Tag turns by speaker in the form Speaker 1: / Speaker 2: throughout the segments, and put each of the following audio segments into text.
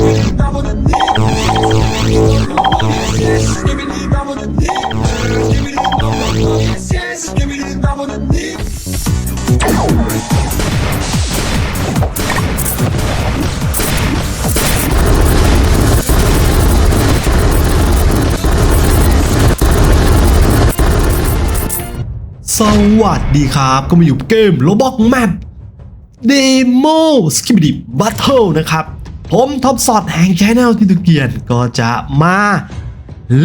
Speaker 1: สวัสดีครับ ก็มาอยู่เกมโลบอกแมปเดโมสกิมดิบบัตเทิลนะครับ ผมท็อปสอดแห่งช anel ที่ตุเกียนก็จะมา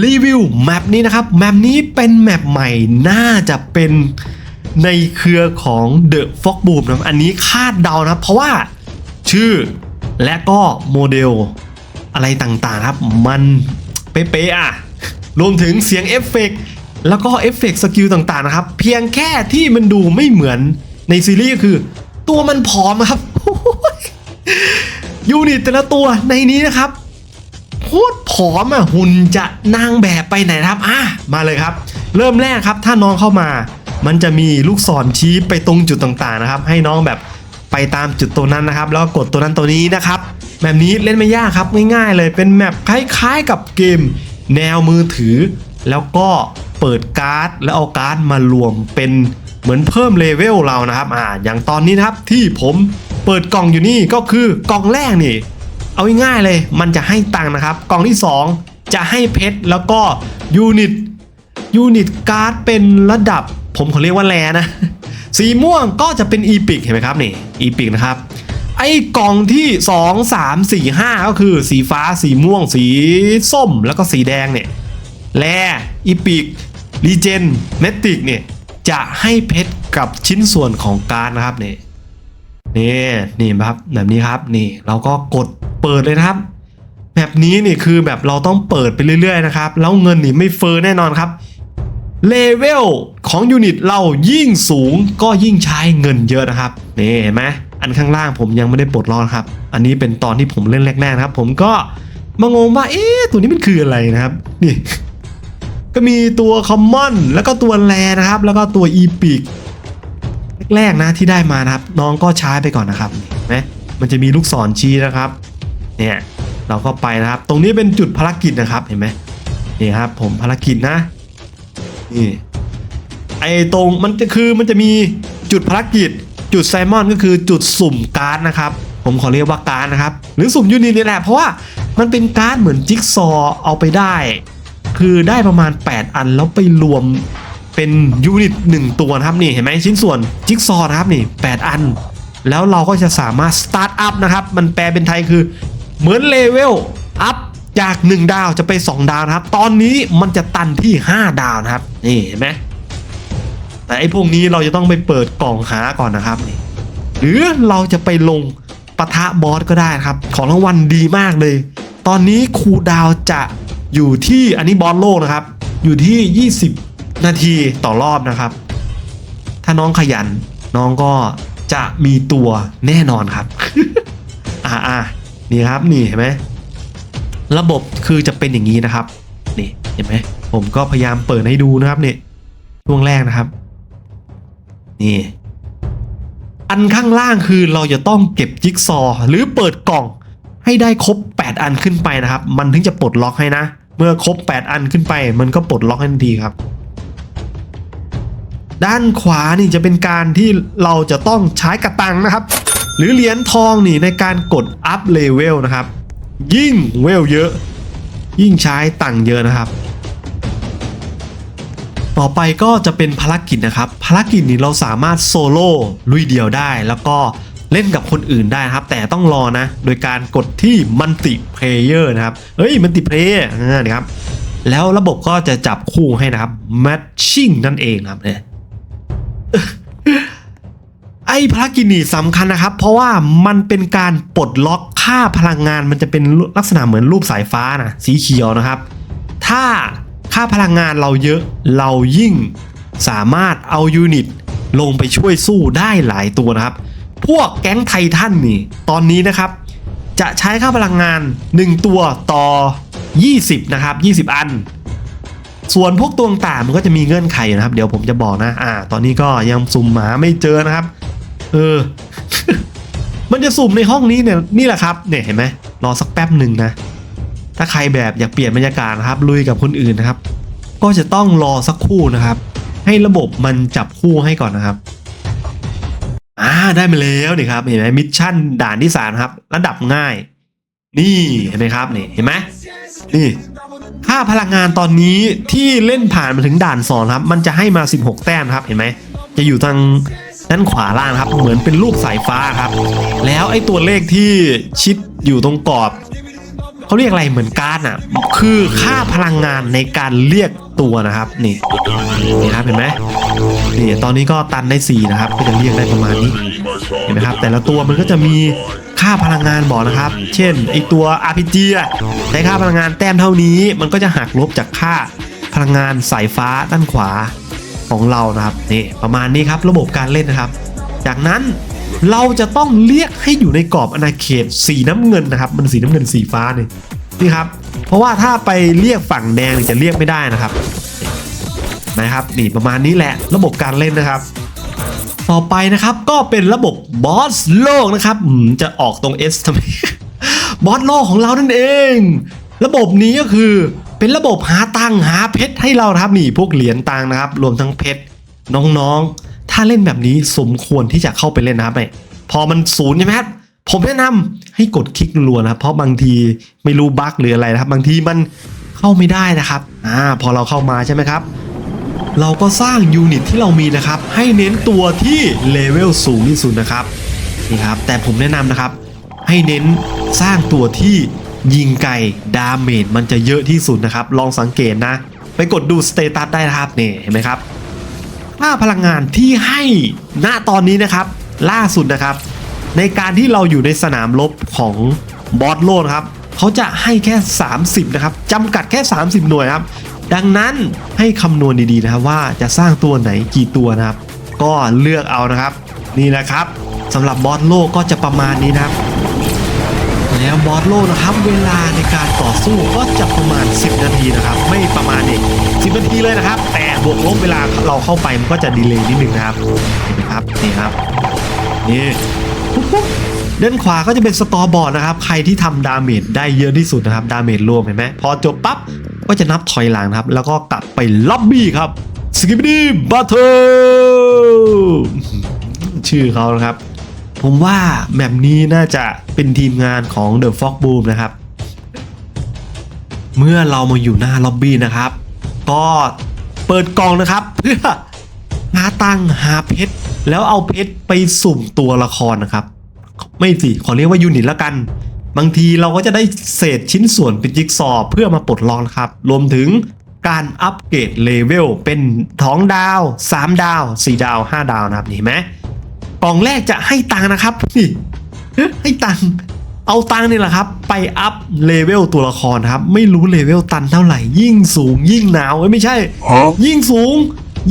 Speaker 1: รีวิวแมปนี้นะครับ แมปนี้เป็นแมปใหม่น่าจะเป็นในเครือของ The Fox Boom นะครับอันนี้คาดเดานะเพราะว่าชื่อและก็โมเดลอะไรต่างๆครับ มันเป๊ะๆอะ รวมถึงเสียงเอฟเฟกต์แล้วก็เอฟเฟกต์สกิลต่างๆนะครับ เพียงแค่ที่มันดูไม่เหมือนในซีรีส์ก็คือ ตัวมันผอมครับ ยูนิตแต่ละตัวในนี้นะครับโคตรผอมอะหุ่นจะนางแบบไปไหนครับอะมาเลยครับ เริ่มแรกครับถ้าน้องเข้ามา มันจะมีลูกศรชี้ไปตรงจุดต่างๆนะครับ ให้น้องแบบไปตามจุดตัวนั้นนะครับ แล้วกดตัวนั้นตัวนี้นะครับแบบนี้เล่นไม่ยากครับง่ายๆเลยเป็นแมปคล้ายๆกับเกม แนวมือถือ แล้วก็เปิดการ์ดแล้วเอาการ์ดมารวมเป็น เหมือนเพิ่มเลเวลเรานะครับอ่าอย่างตอนนี้นะครับที่ผมเปิดกล่องอยู่นี่ก็คือกล่องแรกนี่ เอาง่ายๆเลยมันจะให้ตังค์นะครับ กล่องที่ 2 จะให้เพชรแล้วก็ยูนิตยูนิตการ์ดเป็นระดับ ผมขอเรียกว่าแลนะ สีม่วงก็จะเป็นอีพิกเห็นไหมครับนี่อีพิกนะครับไอ้กล่องที่ 2 3 4 5 ก็คือสีฟ้าสีม่วง สีส้มแล้วก็สีแดงเนี่ยแลอีพิกรีเจนเมติกเนี่ย จะให้เพชรกับชิ้นส่วนของการนะครับนี่นี่นี่ครับแบบนี้ครับนี่เราก็กดเปิดเลยนะครับ แบบนี้นี่คือแบบเราต้องเปิดไปเรื่อยๆนะครับแล้วเงินนี่ไม่เฟอแน่นอนครับเลเวลของยูนิตเรายิ่งสูงก็ยิ่งใช้เงินเยอะนะครับนี่เห็นไหมอันข้างล่างผมยังไม่ได้ปลดล็อกครับ อันนี้เป็นตอนที่ผมเล่นแรกๆนะครับ ผมก็มางงว่าเอ๊ะตัวนี้มันคืออะไรนะครับ นี่ ก็มีตัวคอมมอนแล้วก็ตัวแรนะครับ แล้วก็ตัวอีพิกแรกๆนะที่ได้มานะครับ น้องก็ใช้ไปก่อนนะครับเห็นไหมมันจะมีลูกศรชี้นะครับ เนี่ยเราก็ไปนะครับ ตรงนี้เป็นจุดภารกิจนะครับเห็นไหมนี่ครับ ผมภารกิจนะนี่ไอตรงมันจะคือมันจะมีจุดภารกิจ จุดไซมอนก็คือจุดสุ่มการ์ดนะครับ ผมขอเรียกว่าการ์ดนะครับ หรือสุ่มยูนิตนี่แหละเพราะว่ามันเป็นการ์ดเหมือนจิ๊กซอว์เอาไปได้ คือได้ประมาณ 8 อันแล้วไปรวมเป็นยูนิต1ตัวนะครับนี่เห็นไหมชิ้นส่วนจิ๊กซอว์นะครับนี่ 8 อัน แล้วเราก็จะสามารถสตาร์ทอัพนะครับ มันแปลเป็นไทยคือ เหมือนเลเวลอัพจาก 1 ดาวจะไป 2 ดาวนะครับ ตอนนี้มันจะตันที่ 5 ดาวนะครับ นี่เห็นไหมแต่ไอ้พวกนี้เราจะต้องไปเปิดกล่องหาก่อนนะครับนี่หรือเราจะไปลงปะทะบอสก็ได้ครับ ของรางวัลดีมากเลย ตอนนี้ครูดาวจะ อยู่ที่อันนี้บอสโลกนะครับ อยู่ที่ 20 นาทีต่อรอบนะครับ ถ้าน้องขยันน้องก็จะมีตัวแน่นอนครับ อ่าอ่านี่ครับนี่เห็นไหมระบบคือจะเป็นอย่างนี้นะครับ นี่เห็นไหมผมก็พยายามเปิดให้ดูนะครับนี่ช่วงแรกนะครับ นี่ อันข้างล่างคือเราจะต้องเก็บจิ๊กซอหรือเปิดกล่องให้ได้ครบ 8 อันขึ้นไปนะครับ มันถึงจะปลดล็อกให้นะ เมื่อครบ 8 อันขึ้นไป มันก็ปลดล็อกทันทีครับ ด้านขวานี่จะเป็นการที่เราจะต้องใช้กระตังนะครับ หรือเหรียญทองนี่ในการกดอัพเลเวลนะครับ ยิ่งเวลเยอะ ยิ่งใช้ตังเยอะนะครับ ต่อไปก็จะเป็นภารกิจนะครับ ภารกิจนี้เราสามารถโซโล่ลุยเดียวได้แล้วก็ เล่นกับคนอื่นได้ครับ แต่ต้องรอนะ โดยการกดที่มัลติเพลเยอร์นะครับเฮ้ยมัลติเพลเยอร์นะครับ แล้วระบบก็จะจับคู่ให้นะครับ matching นั่นเองนะครับเนี่ยไอ้ภารกินี้สำคัญนะครับ เพราะว่ามันเป็นการปลดล็อกค่าพลังงานมันจะเป็นลักษณะเหมือนรูปสายฟ้านะสีเขียวนะครับ ถ้าค่าพลังงานเราเยอะเรายิ่งสามารถเอายูนิตลงไปช่วยสู้ได้หลายตัวนะครับ พวกแก๊งไททันนี่ ตอนนี้นะครับ จะใช้ค่าพลังงาน 1 ตัวต่อ 20 นะครับ 20 อัน ส่วนพวกตัวต่างๆมันก็จะมีเงื่อนไขนะครับ เดี๋ยวผมจะบอกนะ อ่า ตอนนี้ก็ยังสุ่มหมาไม่เจอนะครับ เออ มันจะสุ่มในห้องนี้เนี่ยนี่แหละครับเนี่ยเห็นไหมรอสักแป๊บหนึ่งนะ ถ้าใครแบบอยากเปลี่ยนบรรยากาศนะครับลุยกับคนอื่นนะครับ ก็จะต้องรอสักครู่นะครับ ให้ระบบมันจับคู่ให้ก่อนนะครับ อ่าได้มาแล้วนี่ครับเห็นไหมมิชชั่นด่านที่สามครับ ระดับง่าย นี่เห็นไหมครับนี่เห็นไหมนี่ค่าพลังงานตอนนี้ที่เล่นผ่านมาถึงด่านสองครับ มันจะให้มา 16 แต้มครับเห็นไหมจะอยู่ทางด้านขวาล่างครับ เหมือนเป็นรูปสายฟ้าครับ แล้วไอ้ตัวเลขที่ชิดอยู่ตรงกรอบ เขาเรียกอะไรเหมือนการ์ดอะ คือค่าพลังงานในการเรียกตัวนะครับ นี่นี่ครับเห็นไหมนี่ตอนนี้ก็ตันได้4นะครับ ก็จะเรียกได้ประมาณนี้เห็นไหมครับ แต่ละตัวมันก็จะมีค่าพลังงานบอกนะครับ เช่นไอตัว RPG ใช้ค่าพลังงานแต้มเท่านี้ มันก็จะหักลบจากค่าพลังงานสายฟ้าด้านขวาของเรานะครับนี่ประมาณนี้ครับระบบการเล่นนะครับ จากนั้น เราจะต้องเรียกให้อยู่ในกรอบอาณาเขตสีน้ำเงินนะครับ มันสีน้ำเงินสีฟ้านี่นี่ครับ เพราะว่าถ้าไปเรียกฝั่งแดงจะเรียกไม่ได้นะครับนะครับนี่ประมาณนี้แหละระบบการเล่นนะครับ ต่อไปนะครับก็เป็นระบบบอสโลกนะครับจะออกตรง S ทำไมบอสโลกของเรานั่นเอง ระบบนี้ก็คือเป็นระบบหาตังหาเพชรให้เราครับนี่พวกเหรียญตังนะครับ รวมทั้งเพชรน้องๆ ถ้าเล่นแบบนี้สมควรที่จะเข้าไปเล่นนะครับเนี่ยพอมันศูนย์ใช่ไหมครับผมแนะนำให้กดคลิกรัวนะเพราะบางทีไม่รู้บั๊กหรืออะไรนะครับ บางทีมันเข้าไม่ได้นะครับอ่าพอเราเข้ามาใช่ไหมครับ เราก็สร้างยูนิตที่เรามีนะครับ ให้เน้นตัวที่เลเวลสูงที่สุดนะครับนี่ครับ แต่ผมแนะนำนะครับ ให้เน้นสร้างตัวที่ยิงไก่ดาเมจมันจะเยอะที่สุดนะครับ ลองสังเกตนะ ไปกดดูสเตตัสได้นะครับนี่เห็นไหมครับ ค่าพลังงานที่ให้ณตอนนี้นะครับ ล่าสุดนะครับ ในการที่เราอยู่ในสนามรบของบอสโลนครับเขาจะให้แค่ 30 นะครับจำกัดแค่ 30 หน่วยครับ ดังนั้นให้คำนวณดีๆนะครับว่าจะสร้างตัวไหนกี่ตัวนะครับ ก็เลือกเอานะครับ นี่นะครับสำหรับบอสโลกก็จะประมาณนี้นะครับ แล้วบอสโลนะครับ เวลาในการต่อสู้ก็จะประมาณ 10 นาทีนะครับ ไม่ประมาณนี้10 นาทีเลยนะครับ แต่บวกลบเวลาเราเข้าไปมันก็จะดีเลย์นิดนึงนะครับเห็นไหมครับนี่ครับนี่ปุ๊บด้านขวาก็จะเป็นสกอร์บอร์ดนะครับ ใครที่ทำดาเมจได้เยอะที่สุดนะครับ ดาเมจรวมเห็นไหมพอจบปั๊บก็จะนับถอยหลังนะครับ แล้วก็กลับไปล็อบบี้ครับสกิปปี้บัตเทอร์ชื่อเขานะครับ ผมว่าแบบนี้น่าจะเป็นทีมงานของ The Fox Boom นะครับ เมื่อเรามาอยู่หน้าล็อบบี้นะครับ ก็เปิดกล่องนะครับ เพื่อหาตังหาเพชรแล้วเอาเพชรไปสุ่มตัวละครนะครับ ไม่สิ ขอเรียกว่ายูนิตละกัน บางทีเราก็จะได้เศษชิ้นส่วนเป็นจิ๊กซอว์เพื่อมาปลดล็อกนะครับ รวมถึงการอัปเกรดเลเวลเป็น2ดาว 3 ดาว 4 ดาว 5 ดาวนะครับเห็นไหม กล่องแรกจะให้ตังค์นะครับนี่ให้ตังค์เอาตังค์นี่แหละครับ ไปอัพเลเวลตัวละครนะครับ ไม่รู้เลเวลตันเท่าไหร่ ยิ่งสูงยิ่งหนาวเอ้ยไม่ใช่
Speaker 2: Huh?
Speaker 1: ยิ่งสูง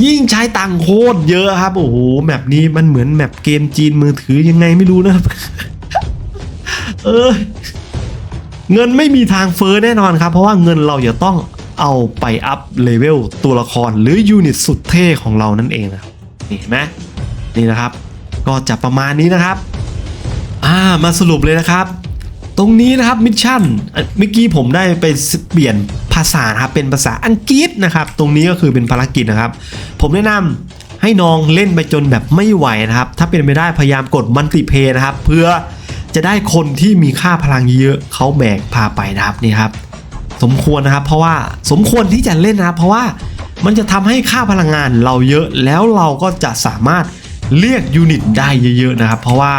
Speaker 1: ยิ่งใช้ตังค์โคตรเยอะครับ โอ้โหแมปนี้มันเหมือนแมปเกมจีนมือถือยังไงไม่รู้นะครับ เออ เงินไม่มีทางเฟ้อแน่นอนครับ เพราะว่าเงินเราจะต้องเอาไปอัพเลเวลตัวละครหรือยูนิตสุดเท่ของเรานั่นเองนะครับนี่เห็นไหมนี่นะครับ ก็จะประมาณนี้นะครับ อ่ามาสรุปเลยนะครับ ตรงนี้นะครับมิชชั่นเมื่อกี้ผมได้ไปเปลี่ยนภาษาครับเป็นภาษาอังกฤษนะครับ ตรงนี้ก็คือเป็นภารกิจนะครับ ผมแนะนำให้น้องเล่นไปจนแบบไม่ไหวนะครับ ถ้าเป็นไปได้พยายามกดมัลติเพย์นะครับ เพื่อจะได้คนที่มีค่าพลังเยอะเขาแบกพาไปนะครับนี่ครับ สมควรนะครับ เพราะว่าสมควรที่จะเล่นนะครับ เพราะว่ามันจะทำให้ค่าพลังงานเราเยอะแล้วเราก็จะสามารถ เรียกยูนิตได้เยอะๆนะครับ เพราะว่า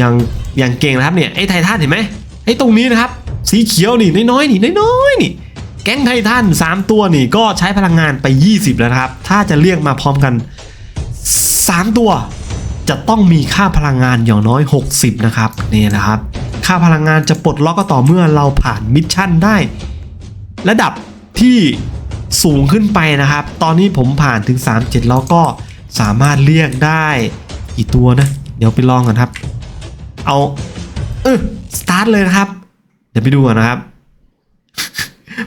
Speaker 1: ย่างย่างเก่งนะครับเนี่ยไอ้ไททันเห็นไหมไอ้ตรงนี้นะครับ สีเขียวนี่น้อยๆนี่น้อยๆนี่ แก๊งไททัน3 ตัวนี่ก็ใช้พลังงานไป 20 แล้วนะครับ ถ้าจะเรียกมาพร้อมกัน 3 ตัว จะต้องมีค่าพลังงานอย่างน้อย 60 นะครับนี่นะครับ ค่าพลังงานจะปลดล็อกก็ต่อเมื่อเราผ่านมิชชั่นได้ ระดับที่สูงขึ้นไปนะครับ ตอนนี้ผมผ่านถึง 37 แล้วก็ สามารถเรียกได้กี่ตัวนะ เดี๋ยวไปลองกันครับ เอาเออสตาร์ทเลยนะครับ เดี๋ยวไปดูก่อนนะครับ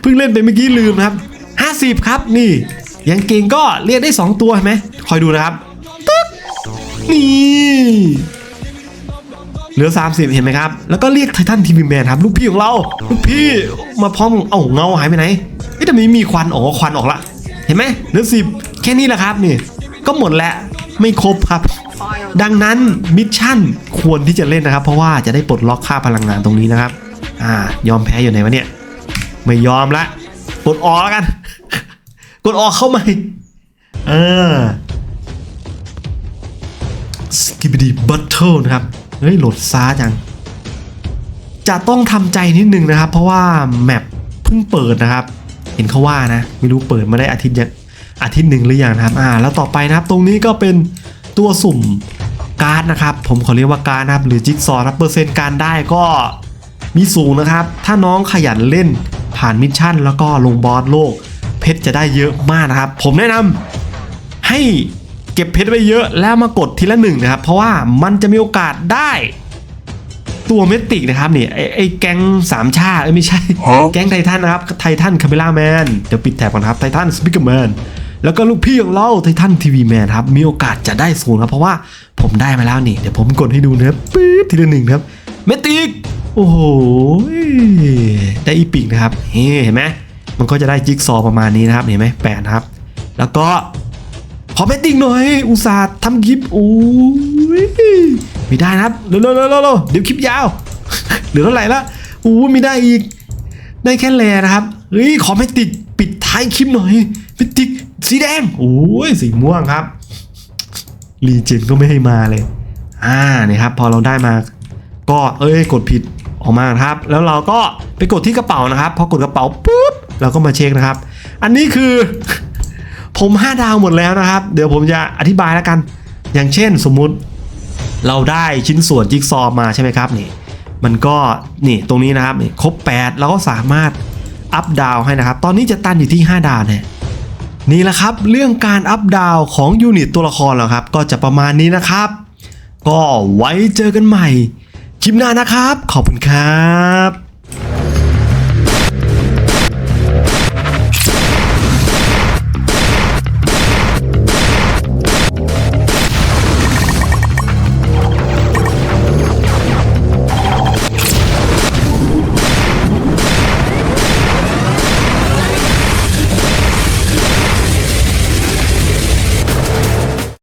Speaker 1: เพิ่งเล่นไปเมื่อกี้ลืมนะครับ 50 ครับนี่ยังเก่งก็เรียกได้ 2 ตัวเห็นไหมคอยดูนะครับตึ๊กนี่เหลือ 30 เห็นไหมครับ แล้วก็เรียกไททันทีวีแมนครับ ลูกพี่ของเรา ลูกพี่มาพร้อมเอ้าเงาหายไปไหนเฮ้ยแต่มีมีควันอ๋อควันออกละ เห็นไหมเหลือสิบแค่นี้แหละครับนี่ ก็หมดแล้วไม่ครบครับ ดังนั้นมิชชั่นควรที่จะเล่นนะครับ เพราะว่าจะได้ปลดล็อกค่าพลังงานตรงนี้นะครับ อ่ายอมแพ้อยู่ไหนวะเนี่ย ไม่ยอมละ กดออกแล้วกัน กดออกเข้ามาเออสกิบดีบัตเทิลนะครับ เฮ้ยโหลดซ้าจัง จะต้องทำใจนิดนึงนะครับ เพราะว่าแมปเพิ่งเปิดนะครับ เห็นเขาว่านะ ไม่รู้เปิดมาได้อาทิตย์ยัง อาทิตย์หนึ่งหรือยังนะครับอ่าแล้วต่อไปนะครับตรงนี้ก็เป็นตัวสุ่มการ์ดนะครับ ผมขอเรียกว่าการ์ดนะครับหรือจิ๊กซอว์นะครับเปอร์เซ็นต์การได้ก็มีสูงนะครับ ถ้าน้องขยันเล่นผ่านมิชชั่น แล้วก็ลงบอสโลก เพชรจะได้เยอะมากนะครับ ผมแนะนำให้เก็บเพชรไว้เยอะแล้วมากดทีละหนึ่งนะครับ เพราะว่ามันจะมีโอกาสได้ตัวเมติกนะครับนี่ไอ้ไอ้แก๊งสามชาติเอ้ยไม่ใช่ แก๊งไททันนะครับ ไททันคาเมล่าแมน เดี๋ยวปิดแถบก่อนครับ ไททันสปิเกอร์แมน แล้วก็ลูกพี่ของเราไททันทีวีแมนครับ มีโอกาสจะได้ศูนย์ครับ เพราะว่าผมได้มาแล้วนี่ เดี๋ยวผมกดให้ดูนะครับปื๊ดทีละหนึ่งครับ เมติก โอ้โห ได้อีปิกนะครับเฮ้เห็นไหมมันก็จะได้จิ๊กซอประมาณนี้นะครับ เห็นไหมแปดครับ แล้วก็ขอเมตติ้งหน่อย อุตส่าห์ทำคลิปโอ้ยไม่ได้นะครับเร็วๆๆๆเดี๋ยวคลิปยาว เหลือเท่าไหร่ละโอ้ไม่ได้อีก ได้แค่แลนะครับ เฮ้ย ขอเมตติกปิดท้ายคลิปหน่อยเมติก สีแดงโอ้ยสีม่วงครับรีเจนก็ไม่ให้มาเลย อ่านี่ครับ พอเราได้มา ก็เอ้ยกดผิดออกมานะครับ แล้วเราก็ไปกดที่กระเป๋านะครับ พอกดกระเป๋าปุ๊บเราก็มาเช็คนะครับ อันนี้คือ ผม5ดาวหมดแล้วนะครับ เดี๋ยวผมจะอธิบายแล้วกัน อย่างเช่นสมมุติ เราได้ชิ้นส่วนจิ๊กซอว์มาใช่ไหมครับนี่ มันก็นี่ตรงนี้นะครับนี่ครบ 8 เราก็สามารถอัพดาวให้นะครับ ตอนนี้จะตันอยู่ที่ 5 ดาวเนี่ย นี่แหละครับ เรื่องการอัพดาวของยูนิตตัวละครแล้วครับ ก็จะประมาณนี้นะครับ ก็ไว้เจอกันใหม่ คลิปหน้านะครับ ขอบคุณครับ